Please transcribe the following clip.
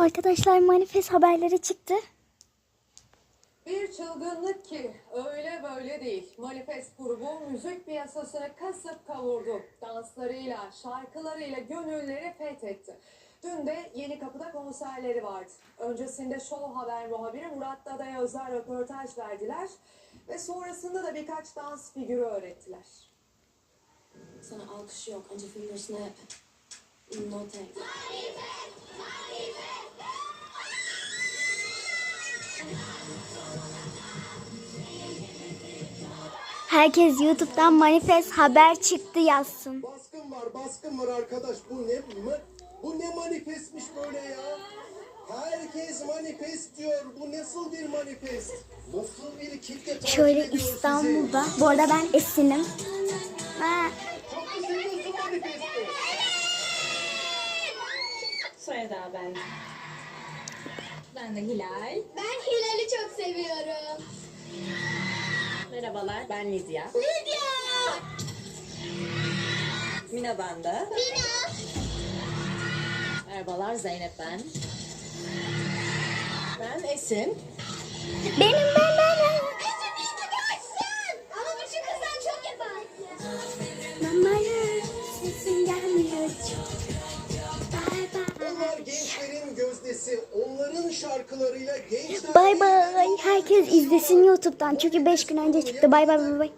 Arkadaşlar manifest haberleri çıktı. Bir çılgınlık ki öyle böyle değil. Manifest grubu müzik piyasasını kasıp kavurdu. Danslarıyla, şarkılarıyla gönülleri fethetti. Dün de Yeni Kapı'da konserleri vardı. Öncesinde Show Haber muhabiri Murat Dada'ya özel röportaj verdiler. Ve sonrasında da birkaç dans figürü öğrettiler. Sana alkış yok. Önce fingers'ını yap. No Herkes YouTube'dan manifest haber çıktı yazsın. Baskın var, baskın var arkadaş. Bu ne bu ne manifestmiş böyle ya? Herkes manifest diyor. Bu nasıl bir manifest? Nasıl bir kitle Şöyle ediyor sizi? İstanbul'da. Bu arada ben Esin'im. Ha, Çok mu seviyorsun manifesti? Soyada ben. Ben de Hilal. Ben seviyorum. Merhabalar ben Lidya. Lidya! Mina ben de. Mina! Merhabalar Zeynep ben. Ben Esin. benim Onların şarkılarıyla gençler... Bay bay. Herkes izlesin YouTube'dan. Çünkü 5 gün önce çıktı. Bay bay bay bay.